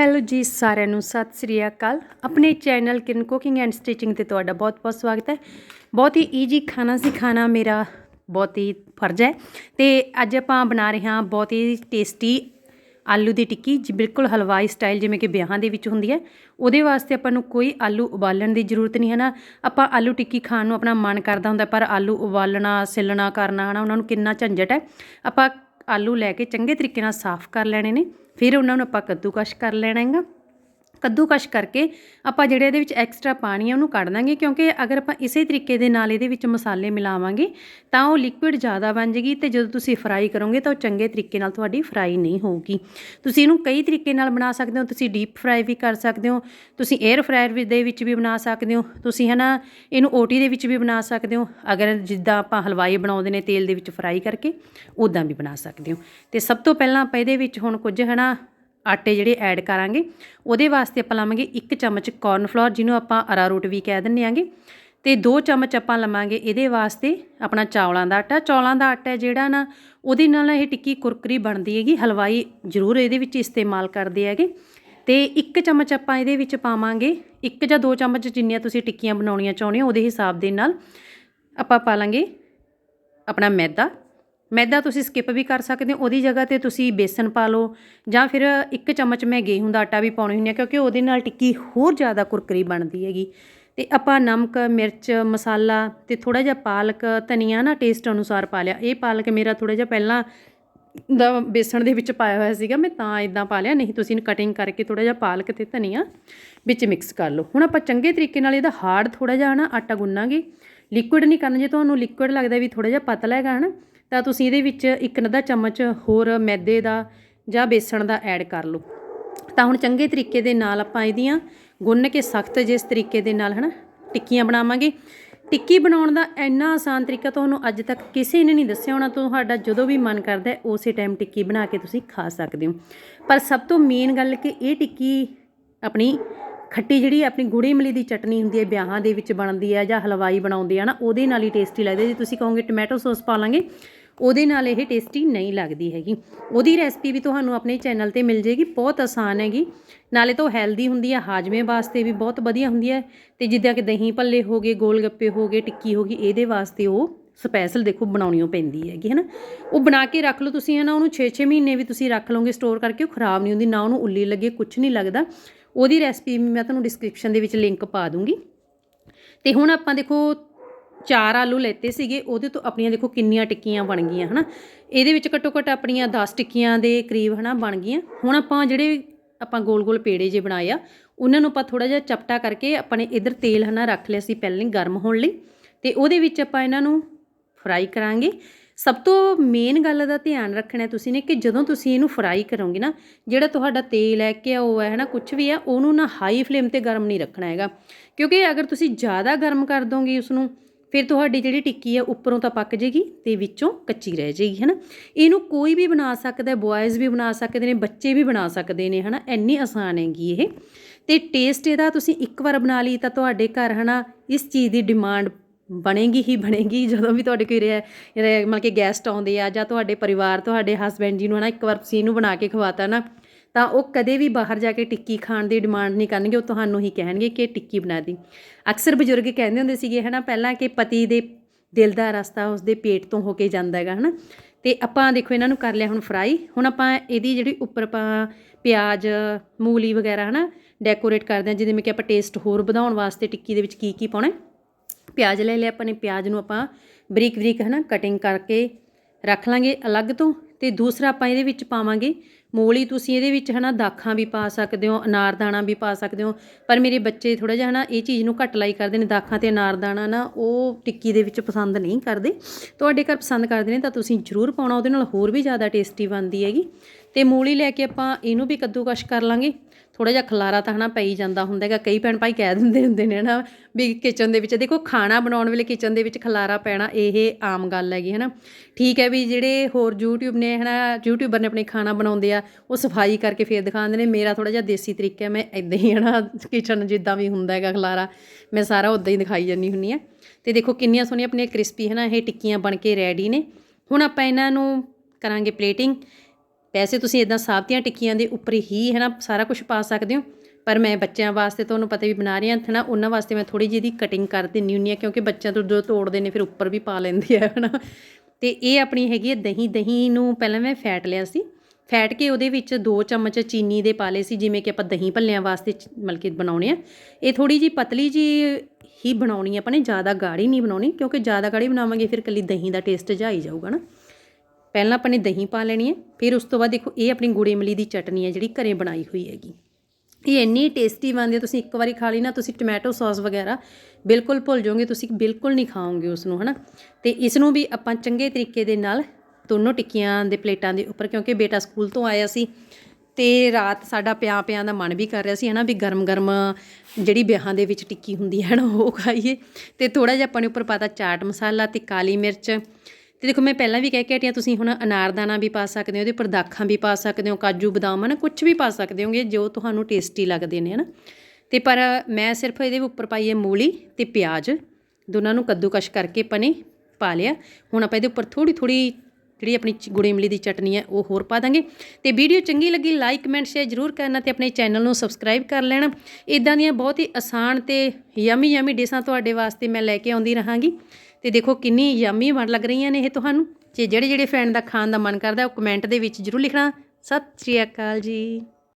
Hello ਜੀ ਸਾਰਿਆਂ ਨੂੰ, ਸਤਿ ਸ੍ਰੀ ਅਕਾਲ। ਆਪਣੇ channel Kiran cooking and stitching ਤੇ ਤੁਹਾਡਾ ਬਹੁਤ-ਬਹੁਤ ਸਵਾਗਤ ਹੈ। ਬਹੁਤ ਹੀ ਈਜੀ ਖਾਣਾ ਸਿਖਾਣਾ ਮੇਰਾ ਬਹੁਤ ਹੀ ਫਰਜ਼ ਹੈ। ਤੇ ਅੱਜ ਆਪਾਂ ਬਣਾ ਰਹੇ ਹਾਂ ਬਹੁਤ ਹੀ ਟੇਸਟੀ ਆਲੂ ਦੀ ਟਿੱਕੀ, ਜੀ ਬਿਲਕੁਲ ਹਲਵਾਈ ਸਟਾਈਲ ਜਿਵੇਂ ਕਿ ਵਿਆਹਾਂ ਦੇ ਵਿੱਚ ਹੁੰਦੀ ਹੈ। ਉਹਦੇ ਵਾਸਤੇ ਆਪਾਂ ਨੂੰ ਕੋਈ ਆਲੂ ਉਬਾਲਣ ਦੀ ਜ਼ਰੂਰਤ ਨਹੀਂ ਹੈ ਨਾ। ਆਪਾਂ ਆਲੂ ਟਿੱਕੀ ਖਾਣ ਨੂੰ ਆਪਣਾ ਮਨ ਕਰਦਾ ਹੁੰਦਾ, ਪਰ ਆਲੂ ਉਬਾਲਣਾ, ਸਿਲਣਾ, ਕਰਨਾ, ਹਨਾ, ਉਹਨਾਂ ਨੂੰ ਕਿੰਨਾ ਝੰਜਟ ਹੈ। ਆਪਾਂ ਆਲੂ ਲੈ ਕੇ ਚੰਗੇ ਤਰੀਕੇ ਨਾਲ ਸਾਫ਼ ਕਰ ਲੈਣੇ ਨੇ। ਫਿਰ ਉਹਨਾਂ ਨੂੰ ਆਪਾਂ ਕੱਦੂਕਸ਼ ਕਰ ਲੈਣਾ ਹੈਗਾ। ਕੱਦੂਕਸ਼ ਕਰਕੇ ਆਪਾਂ ਜਿਹੜੇ ਇਹਦੇ ਵਿੱਚ ਐਕਸਟਰਾ ਪਾਣੀ ਆ ਉਹਨੂੰ ਕੱਢ ਦਾਂਗੇ, ਕਿਉਂਕਿ ਅਗਰ ਆਪਾਂ ਇਸੇ ਤਰੀਕੇ ਦੇ ਨਾਲ ਇਹਦੇ ਵਿੱਚ ਮਸਾਲੇ ਮਿਲਾਵਾਂਗੇ, ਤਾਂ ਉਹ ਲਿਕੁਇਡ ਜ਼ਿਆਦਾ ਬਣ ਜੇਗੀ ਤੇ ਜਦੋਂ ਤੁਸੀਂ ਫਰਾਈ ਕਰੋਗੇ ਤਾਂ ਉਹ ਚੰਗੇ ਤਰੀਕੇ ਨਾਲ ਤੁਹਾਡੀ ਫਰਾਈ ਨਹੀਂ ਹੋਊਗੀ। ਤੁਸੀਂ ਇਹਨੂੰ ਕਈ ਤਰੀਕੇ ਨਾਲ ਬਣਾ ਸਕਦੇ ਹੋ, ਤੁਸੀਂ ਡੀਪ ਫਰਾਈ ਵੀ ਕਰ ਸਕਦੇ ਹੋ, ਤੁਸੀਂ 에ਅਰ ਫਰਾਇਰ ਦੇ ਵਿੱਚ ਵੀ ਬਣਾ ਸਕਦੇ ਹੋ, ਤੁਸੀਂ ਹਨਾ ਇਹਨੂੰ ਓਟੀ ਦੇ ਵਿੱਚ ਵੀ ਬਣਾ ਸਕਦੇ ਹੋ, ਅਗਰ ਜਿੱਦਾਂ ਆਪਾਂ ਹਲਵਾਈ ਬਣਾਉਂਦੇ ਨੇ ਤੇਲ ਦੇ ਵਿੱਚ ਫਰਾਈ ਕਰਕੇ ਉਦਾਂ ਵੀ ਬਣਾ ਸਕਦੇ ਹੋ। ਤੇ ਸਭ ਤੋਂ ਪਹਿਲਾਂ ਆਪਾਂ ਇਹਦੇ ਵਿੱਚ ਹੁਣ ਕੁਝ ਹਨਾ ਆਟੇ ਜਿਹੜੇ ਐਡ ਕਰਾਂਗੇ, ਉਹਦੇ ਵਾਸਤੇ ਆਪਾਂ ਲਵਾਂਗੇ ਇੱਕ ਚਮਚ ਕਾਰਨ ਜਿਹਨੂੰ ਆਪਾਂ ਅਰਾਰੋਟ ਵੀ ਕਹਿ ਦਿੰਦੇ ਆਂਗੇ। ਤੇ 2 ਚਮਚ ਆਪਾਂ ਲਵਾਂਗੇ ਇਹਦੇ ਵਾਸਤੇ ਆਪਣਾ ਚੌਲਾਂ ਦਾ ਆਟਾ। ਚੌਲਾਂ ਦਾ ਆਟਾ ਜਿਹੜਾ ਨਾ, ਉਹਦੇ ਨਾਲ ਇਹ ਟਿੱਕੀ ਕੁਰਕਰੀ ਬਣਦੀ ਹੈਗੀ, ਹਲਵਾਈ ਜ਼ਰੂਰ ਇਹਦੇ ਵਿੱਚ ਇਸਤੇਮਾਲ ਕਰਦੇ ਹੈਗੇ। ਤੇ ਇੱਕ ਚਮਚ ਆਪਾਂ ਇਹਦੇ ਵਿੱਚ ਪਾਵਾਂਗੇ, ਇੱਕ ਜਾਂ ਦੋ ਚਮਚ ਜਿੰਨੀਆਂ ਤੁਸੀਂ ਟਿੱਕੀਆਂ ਬਣਾਉਣੀਆਂ ਚਾਹੁੰਦੇ ਹੋ, ਉਹਦੇ ਹਿਸਾਬ ਦੇ ਨਾਲ ਆਪਾਂ ਪਾ ਲਾਂਗੇ ਆਪਣਾ ਮੈਦਾ। ਮੈਦਾ ਤੁਸੀਂ ਸਕਿਪ ਵੀ ਕਰ ਸਕਦੇ ਹੋ, ਉਹਦੀ ਜਗ੍ਹਾ ਤੇ ਤੁਸੀਂ ਬੇਸਨ ਪਾ ਲਓ ਜਾਂ ਫਿਰ ਇੱਕ ਚਮਚ ਮੈਂ ਗੇਹੂੰ ਦਾ ਆਟਾ ਵੀ ਪਾਉਣੀ ਹੁੰਦੀ ਆ ਕਿਉਂਕਿ ਉਹਦੇ ਨਾਲ ਟਿੱਕੀ ਹੋਰ ਜ਼ਿਆਦਾ ਕੁਰਕਰੀ ਬਣਦੀ ਹੈਗੀ। ਤੇ ਆਪਾਂ ਨਮਕ, ਮਿਰਚ, ਮਸਾਲਾ ਤੇ ਥੋੜਾ ਜਿਹਾ ਪਾਲਕ, ਧਨੀਆ ਨਾ ਟੇਸਟ ਅਨੁਸਾਰ ਪਾ ਲਿਆ। ਇਹ ਪਾਲਕ ਮੇਰਾ ਥੋੜਾ ਜਿਹਾ ਪਹਿਲਾਂ ਦਾ ਬੇਸਣ ਦੇ ਵਿੱਚ ਪਾਇਆ ਹੋਇਆ ਸੀਗਾ, ਮੈਂ ਤਾਂ ਇਦਾਂ ਪਾ ਲਿਆ, ਨਹੀਂ ਤੁਸੀਂ ਕਟਿੰਗ ਕਰਕੇ ਥੋੜਾ ਜਿਹਾ ਪਾਲਕ ਤੇ ਧਨੀਆ ਵਿੱਚ ਮਿਕਸ ਕਰ ਲਓ। ਹੁਣ ਆਪਾਂ ਚੰਗੇ ਤਰੀਕੇ ਨਾਲ ਇਹਦਾ ਹਾਰਡ ਥੋੜਾ ਜਿਹਾ ਨਾ ਆਟਾ ਗੁੰਨਾਂਗੇ। ਲਿਕੁਇਡ ਨਹੀਂ ਕਰਨਾ, ਜੇ ਤੁਹਾਨੂੰ ਲਿਕੁਇਡ ਲੱਗਦਾ ਵੀ ਥੋੜਾ ਜਿਹਾ ਪਤਲਾ ਹੈਗਾ ਹਨਾ ਤਾਂ ਤੁਸੀਂ ਇਹਦੇ ਵਿੱਚ ਇੱਕ ਅੱਧਾ ਚਮਚ ਹੋਰ ਮੈਦੇ ਦਾ ਜਾਂ ਬੇਸਣ ਦਾ ਐਡ ਕਰ ਲਓ। ਤਾਂ ਹੁਣ ਚੰਗੇ ਤਰੀਕੇ ਦੇ ਨਾਲ ਆਪਾਂ ਇਹਦੀਆਂ ਗੁੰਨ ਕੇ ਸਖਤ ਜਿਸ ਤਰੀਕੇ ਦੇ ਨਾਲ, ਹਨਾ, ਟਿੱਕੀਆਂ ਬਣਾਵਾਂਗੇ। ਟਿੱਕੀ ਬਣਾਉਣ ਦਾ ਇੰਨਾ ਆਸਾਨ ਤਰੀਕਾ ਤੁਹਾਨੂੰ ਅੱਜ ਤੱਕ ਕਿਸੇ ਨੇ ਨਹੀਂ ਦੱਸਿਆ ਹੋਣਾ। ਤੁਹਾਡਾ ਜਦੋਂ ਵੀ ਮਨ ਕਰਦਾ ਉਸੇ ਟਾਈਮ ਟਿੱਕੀ ਬਣਾ ਕੇ ਤੁਸੀਂ ਖਾ ਸਕਦੇ ਹੋ। ਪਰ ਸਭ ਤੋਂ ਮੇਨ ਗੱਲ ਕਿ ਇਹ ਟਿੱਕੀ ਆਪਣੀ ਖੱਟੀ ਜਿਹੜੀ ਆਪਣੀ ਗੁੜੀ ਇਮਲੀ ਦੀ ਚਟਨੀ ਹੁੰਦੀ ਹੈ, ਵਿਆਹਾਂ ਦੇ ਵਿੱਚ ਬਣਦੀ ਹੈ ਜਾਂ ਹਲਵਾਈ ਬਣਾਉਂਦੇ ਆ ਨਾ ਉਹਦੇ ਨਾਲ ਹੀ ਟੇਸਟੀ ਲੱਗਦੀ ਜੇ ਤੁਸੀਂ ਕਹੋਗੇ ਟੋਮੈਟੋ ਸੌਸ ਪਾ ਲਾਂਗੇ ਉਹਦੇ ਨਾਲ ਇਹ ਟੇਸਟੀ ਨਹੀਂ ਲੱਗਦੀ ਹੈਗੀ। ਉਹਦੀ ਰੈਸਪੀ ਵੀ ਤੁਹਾਨੂੰ ਆਪਣੇ ਚੈਨਲ ਤੇ ਮਿਲ ਜੇਗੀ ਬਹੁਤ ਆਸਾਨ ਹੈਗੀ। ਨਾਲੇ ਤਾਂ ਹੈਲਦੀ ਹੁੰਦੀ ਹੈ ਹਾਜਮੇ ਵਾਸਤੇ ਵੀ ਬਹੁਤ ਵਧੀਆ ਹੁੰਦੀ ਹੈ ਤੇ ਜਿੱਦਾਂ ਕਿ ਦਹੀਂ ਭੱਲੇ ਹੋ ਗਏ, ਗੋਲ ਗੱਪੇ ਹੋ ਗਏ, ਟਿੱਕੀ ਹੋ ਗਈ, ਇਹਦੇ ਵਾਸਤੇ ਉਹ ਸਪੈਸ਼ਲ ਦੇਖੋ ਬਣਾਉਣੀਓ ਪੈਂਦੀ ਹੈਗੀ ਹੈ ਨਾ ਉਹ ਬਣਾ ਕੇ ਰੱਖ ਲਓ ਤੁਸੀਂ ਹੈ ਨਾ ਉਹਨੂੰ 6-6 ਮਹੀਨੇ ਵੀ ਤੁਸੀਂ ਰੱਖ ਲਓਗੇ ਸਟੋਰ ਕਰਕੇ, ਉਹ ਖਰਾਬ ਨਹੀਂ ਹੁੰਦੀ, ਨਾ ਉਹਨੂੰ ਉੱਲੀ ਲੱਗੇ ਕੁਝ ਨਹੀਂ ਲੱਗਦਾ। ਉਹਦੀ ਰੈਸਪੀ ਮੈਂ ਤੁਹਾਨੂੰ ਡਿਸਕ੍ਰਿਪਸ਼ਨ ਦੇ ਵਿੱਚ ਲਿੰਕ ਪਾ ਦੂੰਗੀ। ਤੇ ਹੁਣ ਆਪਾਂ ਦੇਖੋ ਚਾਰ ਆਲੂ ਲੈਤੇ ਸੀਗੇ, ਉਹਦੇ ਤੋਂ ਆਪਣੀਆਂ ਦੇਖੋ ਕਿੰਨੀਆਂ ਟਿੱਕੀਆਂ ਬਣ ਗਈਆਂ, ਹਨਾ। ਇਹਦੇ ਵਿੱਚ ਘੱਟੋ ਘੱਟ ਆਪਣੀਆਂ 10 ਟਿੱਕੀਆਂ ਦੇ ਕਰੀਬ, ਹਨਾ, ਬਣ ਗਈਆਂ। ਹੁਣ ਆਪਾਂ ਜਿਹੜੇ ਆਪਾਂ ਗੋਲ ਗੋਲ ਪੇੜੇ ਜੇ ਬਣਾਏ ਆ, ਉਹਨਾਂ ਨੂੰ ਆਪਾਂ ਥੋੜਾ ਜਿਹਾ ਚਪਟਾ ਕਰਕੇ ਆਪਣੇ ਇਧਰ ਤੇਲ, ਹਨਾ, ਰੱਖ ਲਿਆ ਸੀ ਪਹਿਲਾਂ ਹੀ ਗਰਮ ਹੋਣ ਲਈ। ਤੇ ਉਹਦੇ ਵਿੱਚ ਆਪਾਂ ਇਹਨਾਂ ਨੂੰ ਫਰਾਈ ਕਰਾਂਗੇ। ਸਭ ਤੋਂ ਮੇਨ ਗੱਲ ਦਾ ਧਿਆਨ ਰੱਖਣਾ ਤੁਸੀਂ ਨੇ ਕਿ ਜਦੋਂ ਤੁਸੀਂ ਇਹਨੂੰ ਫਰਾਈ ਕਰੋਗੇ ਨਾ, ਜਿਹੜਾ ਤੁਹਾਡਾ ਤੇਲ ਹੈ, ਘਿਓ ਹੈ, ਹਨਾ ਕੁਝ ਵੀ ਹੈ ਉਹਨੂੰ ਨਾ ਹਾਈ ਫਲੇਮ ਤੇ ਗਰਮ ਨਹੀਂ ਰੱਖਣਾ ਹੈਗਾ। ਕਿਉਂਕਿ ਅਗਰ ਤੁਸੀਂ ਜ਼ਿਆਦਾ ਗਰਮ ਕਰ ਦੋਗੇ ਉਸ ਨੂੰ ਫਿਰ ਤੁਹਾਡੀ ਜਿਹੜੀ ਟਿੱਕੀ ਆ ਉੱਪਰੋਂ ਤਾਂ ਪੱਕ ਜੇਗੀ ਤੇ ਵਿੱਚੋਂ ਕੱਚੀ ਰਹਿ ਜੇਗੀ, ਹਨਾ? ਇਹਨੂੰ ਕੋਈ ਵੀ ਬਣਾ ਸਕਦਾ ਹੈ ਬॉयਜ਼ ਵੀ ਬਣਾ ਸਕਦੇ ਨੇ, ਬੱਚੇ ਵੀ ਬਣਾ ਸਕਦੇ ਨੇ, ਹਨਾ? ਇੰਨੀ ਆਸਾਨ ਹੈਗੀ ਇਹ। ਤੇ ਟੇਸਟ ਇਹਦਾ ਤੁਸੀਂ ਇੱਕ ਵਾਰ ਬਣਾ ਲਈ ਤਾਂ ਤੁਹਾਡੇ ਘਰ, ਹਨਾ, ਇਸ ਚੀਜ਼ ਦੀ ਡਿਮਾਂਡ ਬਣੇਗੀ ਹੀ ਬਣੇਗੀ। ਜਦੋਂ ਵੀ ਤੁਹਾਡੇ ਕੋਈ ਰਿਹਾ ਮਤਲਬ ਕਿ ਗੈਸਟ ਆਉਂਦੇ ਆ ਜਾਂ ਤੁਹਾਡੇ ਪਰਿਵਾਰ, ਤੁਹਾਡੇ ਹਸਬੈਂਡ ਜੀ ਨੂੰ, ਹਨਾ, ਇੱਕ ਵਾਰ ਤੁਸੀਂ ਇਹਨੂੰ ਬਣਾ ਕੇ ਖਵਾਤਾ ਨਾ ਤਾਂ ਉਹ ਕਦੇ ਵੀ ਬਾਹਰ ਜਾ ਕੇ ਟਿੱਕੀ ਖਾਣ ਦੀ ਡਿਮਾਂਡ ਨਹੀਂ ਕਰਨਗੇ, ਉਹ ਤੁਹਾਨੂੰ ਹੀ ਕਹਿਣਗੇ ਕਿ ਟਿੱਕੀ ਬਣਾ ਦੀ। ਅਕਸਰ ਬਜ਼ੁਰਗ ਕਹਿੰਦੇ ਹੁੰਦੇ ਸੀਗੇ, ਹਨਾ, ਪਹਿਲਾਂ ਕਿ ਪਤੀ ਦੇ ਦਿਲ ਦਾ ਰਸਤਾ ਉਸਦੇ ਪੇਟ ਤੋਂ ਹੋ ਕੇ ਜਾਂਦਾ ਹੈਗਾ, ਹਨਾ। ਤੇ ਆਪਾਂ ਦੇਖੋ, ਇਹਨਾਂ ਨੂੰ ਕਰ ਲਿਆ ਹੁਣ ਫਰਾਈ। ਹੁਣ ਆਪਾਂ ਇਹਦੀ ਜਿਹੜੀ ਉੱਪਰ ਆਪਾਂ ਪਿਆਜ਼, ਮੂਲੀ ਵਗੈਰਾ, ਹਨਾ ਡੈਕੋਰੇਟ ਕਰਦੇ ਹਾਂ, ਜਿਵੇਂ ਕਿ ਆਪਾਂ ਟੇਸਟ ਹੋਰ ਵਧਾਉਣ ਵਾਸਤੇ ਟਿੱਕੀ ਦੇ ਵਿੱਚ ਕੀ ਕੀ ਪਾਉਣਾ ਪਿਆਜ਼ ਲੈ ਲਿਆ ਆਪਾਂ ਨੇ, ਪਿਆਜ਼ ਨੂੰ ਆਪਾਂ ਬਰੀਕ ਬਰੀਕ ਹਨਾ ਕਟਿੰਗ ਕਰਕੇ ਰੱਖ ਲਾਂਗੇ ਅਲੱਗ ਤੋਂ ਤੇ ਦੂਸਰਾ ਆਪਾਂ ਇਹਦੇ ਵਿੱਚ ਪਾਵਾਂਗੇ ਮੂਲੀ ਤੁਸੀਂ ਇਹਦੇ ਵਿੱਚ ਹਨਾ ਦਾਖਾਂ ਵੀ ਪਾ ਸਕਦੇ ਹੋ ਅਨਾਰਦਾਣਾ ਵੀ ਪਾ ਸਕਦੇ ਹੋ। ਪਰ ਮੇਰੇ ਬੱਚੇ ਥੋੜਾ ਜਿਹਾ ਹਨਾ ਇਹ ਚੀਜ਼ ਨੂੰ ਘੱਟ ਲਾਈ ਕਰਦੇ ਨੇ, ਦਾਖਾਂ ਤੇ ਅਨਾਰਦਾਣਾ ਨਾ ਉਹ ਟਿੱਕੀ ਦੇ ਵਿੱਚ ਪਸੰਦ ਨਹੀਂ ਕਰਦੇ। ਤੁਹਾਡੇ ਘਰ ਪਸੰਦ ਕਰਦੇ ਨੇ ਤਾਂ ਤੁਸੀਂ ਜ਼ਰੂਰ ਪਾਉਣਾ, ਉਹਦੇ ਨਾਲ ਹੋਰ ਵੀ ਜ਼ਿਆਦਾ ਟੇਸਟੀ ਬਣਦੀ ਹੈਗੀ। ਤੇ ਮੂਲੀ ਲੈ ਕੇ ਆਪਾਂ ਇਹਨੂੰ ਵੀ ਕੱਦੂਕਸ਼ ਕਰ ਲਾਂਗੇ। ਥੋੜਾ ਜਿਹਾ ਖਲਾਰਾ ਤਾਂ ਹਨਾ ਪਈ ਜਾਂਦਾ ਹੁੰਦਾ ਹੈਗਾ। ਕਈ ਭੈਣ ਭਾਈ ਕਹਿ ਦਿੰਦੇ ਹੁੰਦੇ ਨੇ ਹਨਾ ਵੀ ਕਿਚਨ ਦੇ ਵਿੱਚ ਦੇਖੋ ਖਾਣਾ ਬਣਾਉਣ ਵੇਲੇ ਕਿਚਨ ਦੇ ਵਿੱਚ ਖਲਾਰਾ ਪੈਣਾ ਇਹ ਆਮ ਗੱਲ ਹੈਗੀ ਹਨਾ। ਠੀਕ ਹੈ ਵੀ ਜਿਹੜੇ ਹੋਰ YouTube ਨੇ ਹਨਾ, YouTuber ਨੇ ਆਪਣੇ ਖਾਣਾ ਬਣਾਉਂਦੇ ਆ, ਉਹ ਸਫ਼ਾਈ ਕਰਕੇ ਫੇਰ ਦਿਖਾਉਂਦੇ ਨੇ। ਮੇਰਾ ਥੋੜਾ ਜਿਹਾ ਦੇਸੀ ਤਰੀਕਾ ਹੈ, ਮੈਂ ਇਦਾਂ ਹੀ ਹਨਾ ਕਿਚਨ ਜਿੱਦਾਂ ਵੀ ਹੁੰਦਾ ਹੈਗਾ ਖਲਾਰਾ, ਮੈਂ ਸਾਰਾ ਉਦਾਂ ਹੀ ਦਿਖਾਈ ਜਾਂਦੀ ਹੁੰਨੀ ਆ ਤੇ ਦੇਖੋ ਕਿੰਨੀਆਂ ਸੋਹਣੀਆਂ ਆਪਣੀਆਂ ਕ੍ਰਿਸਪੀ ਹਨਾ, ਇਹ ਟਿੱਕੀਆਂ ਬਣ ਕੇ ਰੈਡੀ ਨੇ। ਹੁਣ ਆਪਾਂ ਇਹਨਾਂ ਨੂੰ ਕਰਾਂਗੇ ਪਲੇਟਿੰਗ ਵੈਸੇ ਤੁਸੀਂ ਇਦਾਂ ਸਾਬਤੀਆਂ ਟਿੱਕੀਆਂ ਦੇ ਉੱਪਰ ਹੀ, ਹੈ ਨਾ, ਸਾਰਾ ਕੁਝ ਪਾ ਸਕਦੇ ਹੋ। ਪਰ ਮੈਂ ਬੱਚਿਆਂ ਵਾਸਤੇ ਤੁਹਾਨੂੰ ਪਤਾ ਵੀ ਬਣਾ ਰਹੀ ਹਾਂ ਹੈ ਨਾ ਉਹਨਾਂ ਵਾਸਤੇ ਮੈਂ ਥੋੜੀ ਜਿਹੀ ਦੀ ਕਟਿੰਗ ਕਰ ਦਿੰਨੀ ਹੁੰਨੀ ਆ ਕਿਉਂਕਿ ਬੱਚਿਆਂ ਤੋਂ ਜਦੋਂ ਤੋੜਦੇ ਨੇ ਫਿਰ ਉੱਪਰ ਵੀ ਪਾ ਲੈਂਦੇ ਆ ਹੈ ਨਾ ਤੇ ਇਹ ਆਪਣੀ ਹੈਗੀ ਹੈ ਦਹੀਂ ਦਹੀਂ ਨੂੰ ਪਹਿਲਾਂ ਮੈਂ ਫੈਟ ਲਿਆ ਸੀ। ਫੈਟ ਕੇ ਉਹਦੇ ਵਿੱਚ 2 ਚਮਚ ਚੀਨੀ ਦੇ ਪਾ ਲਏ ਸੀ, ਜਿਵੇਂ ਕਿ ਆਪਾਂ ਦਹੀਂ ਭੱਲਿਆਂ ਵਾਸਤੇ ਮਤਲਬ ਕਿ ਬਣਾਉਣੇ ਆ। ਇਹ ਥੋੜੀ ਜੀ ਪਤਲੀ ਜੀ ਹੀ ਬਣਾਉਣੀ ਆਪਾਂ ਨੇ, ਜ਼ਿਆਦਾ ਗਾੜੀ ਨਹੀਂ ਬਣਾਉਣੀ, ਕਿਉਂਕਿ ਜ਼ਿਆਦਾ ਗਾੜੀ ਬਣਾਵਾਂਗੇ ਫਿਰ ਕੱਲੀ ਦਹੀਂ ਦਾ ਟੇਸਟ ਜਾਈ ਜਾਊਗਾ ਨਾ ਪਹਿਲਾਂ ਆਪਾਂ ਨੇ ਦਹੀਂ ਪਾ ਲੈਣੀ ਹੈ, ਫਿਰ ਉਸ ਤੋਂ ਬਾਅਦ ਦੇਖੋ ਇਹ ਆਪਣੀ ਗੁੜ ਇਮਲੀ ਦੀ ਚਟਨੀ ਹੈ ਜਿਹੜੀ ਘਰੇ ਬਣਾਈ ਹੋਈ ਹੈਗੀ। ਇਹ ਇੰਨੀ ਟੇਸਟੀ ਬਣਦੀ ਹੈ, ਤੁਸੀਂ ਇੱਕ ਵਾਰੀ ਖਾ ਲਈ ਨਾ, ਤੁਸੀਂ ਟੋਮੈਟੋ ਸੌਸ ਵਗੈਰਾ ਬਿਲਕੁਲ ਭੁੱਲ ਜਾਓਗੇ, ਤੁਸੀਂ ਬਿਲਕੁਲ ਨਹੀਂ ਖਾਓਗੇ ਉਸ ਨੂੰ ਹਨਾ? ਤੇ ਇਸ ਨੂੰ ਵੀ ਆਪਾਂ ਚੰਗੇ ਤਰੀਕੇ ਦੇ ਨਾਲ ਦੋਨੋਂ ਟਿੱਕੀਆਂ ਦੇ ਪਲੇਟਾਂ ਦੇ ਉੱਪਰ, ਕਿਉਂਕਿ ਬੇਟਾ ਸਕੂਲ ਤੋਂ ਆਇਆ ਸੀ ਤੇ ਰਾਤ ਸਾਡਾ ਪਿਆ ਪਿਆ ਦਾ ਮਨ ਵੀ ਕਰ ਰਿਹਾ ਸੀ, ਹਨਾ, ਵੀ ਗਰਮ ਗਰਮ ਜਿਹੜੀ ਵਿਆਹਾਂ ਦੇ ਵਿੱਚ ਟਿੱਕੀ ਹੁੰਦੀ ਹੈ ਨਾ ਉਹ ਖਾਈਏ। ਤੇ ਥੋੜਾ ਜਿਹਾ ਆਪਾਂ ਨੇ ਉੱਪਰ ਪਾਤਾ ਚਾਟ ਮਸਾਲਾ ਤੇ ਕਾਲੀ ਮਿਰਚ ਤੇ ਦੇਖੋ ਮੈਂ ਪਹਿਲਾਂ ਵੀ ਕਹਿ ਕੇ ਹਟਿਆ ਤੁਸੀਂ ਹੁਣ ਅਨਾਰਦਾਨਾ ਵੀ ਪਾ ਸਕਦੇ ਹੋ, ਉਹਦੇ ਉੱਪਰ ਦਾਖਾਂ ਵੀ ਪਾ ਸਕਦੇ ਹੋ, ਕਾਜੂ ਬਦਾਮ, ਹਨ ਕੁਝ ਵੀ ਪਾ ਸਕਦੇ ਹੋਗੇ, ਜੋ ਤੁਹਾਨੂੰ ਟੇਸਟੀ ਲੱਗਦੇ ਨੇ, ਹਨਾ। ਤੇ ਪਰ ਮੈਂ ਸਿਰਫ ਇਹਦੇ ਉੱਪਰ ਪਾਈ ਹੈ ਮੂਲੀ ਤੇ ਪਿਆਜ਼, ਦੋਨਾਂ ਨੂੰ ਕੱਦੂਕਸ਼ ਕਰਕੇ ਆਪਾਂ ਪਾ ਲਿਆ। ਹੁਣ ਆਪਾਂ ਇਹਦੇ ਉੱਪਰ ਥੋੜੀ ਥੋੜੀ ਜਿਹੜੀ ਆਪਣੀ ਚ- ਗੁੜ ਇਮਲੀ ਦੀ ਚਟਨੀ ਹੈ, ਉਹ ਹੋਰ ਪਾ ਦਾਂਗੇ। ਤੇ ਵੀਡੀਓ ਚੰਗੀ ਲੱਗੀ ਲਾਈਕ ਕਮੈਂਟ ਸ਼ੇਅਰ ਜਰੂਰ ਕਰਨਾ ਤੇ ਆਪਣੇ ਚੈਨਲ ਨੂੰ ਸਬਸਕ੍ਰਾਈਬ ਕਰ ਲੈਣਾ। ਇਦਾਂ ਦੀਆਂ ਬਹੁਤ ਹੀ ਆਸਾਨ ਤੇ ਯਮੀ ਯਮੀ ਡਿਸ਼ਾਂ ਤੁਹਾਡੇ ਵਾਸਤੇ ਮੈਂ ਲੈ ਕੇ ਆਉਂਦੀ ਰਹਾਂਗੀ। ਤੇ ਦੇਖੋ ਕਿੰਨੀ ਯਮੀ ਬਣ ਲੱਗ ਰਹੀਆਂ ਨੇ ਇਹ ਤੁਹਾਨੂੰ। ਜੇ ਜਿਹੜੇ ਜਿਹੜੇ ਫੈਨ ਦਾ ਖਾਣ ਦਾ ਮਨ ਕਰਦਾ ਉਹ ਕਮੈਂਟ ਦੇ ਵਿੱਚ ਜਰੂਰ ਲਿਖਣਾ। ਸਤਿ ਸ਼੍ਰੀ ਅਕਾਲ ਜੀ।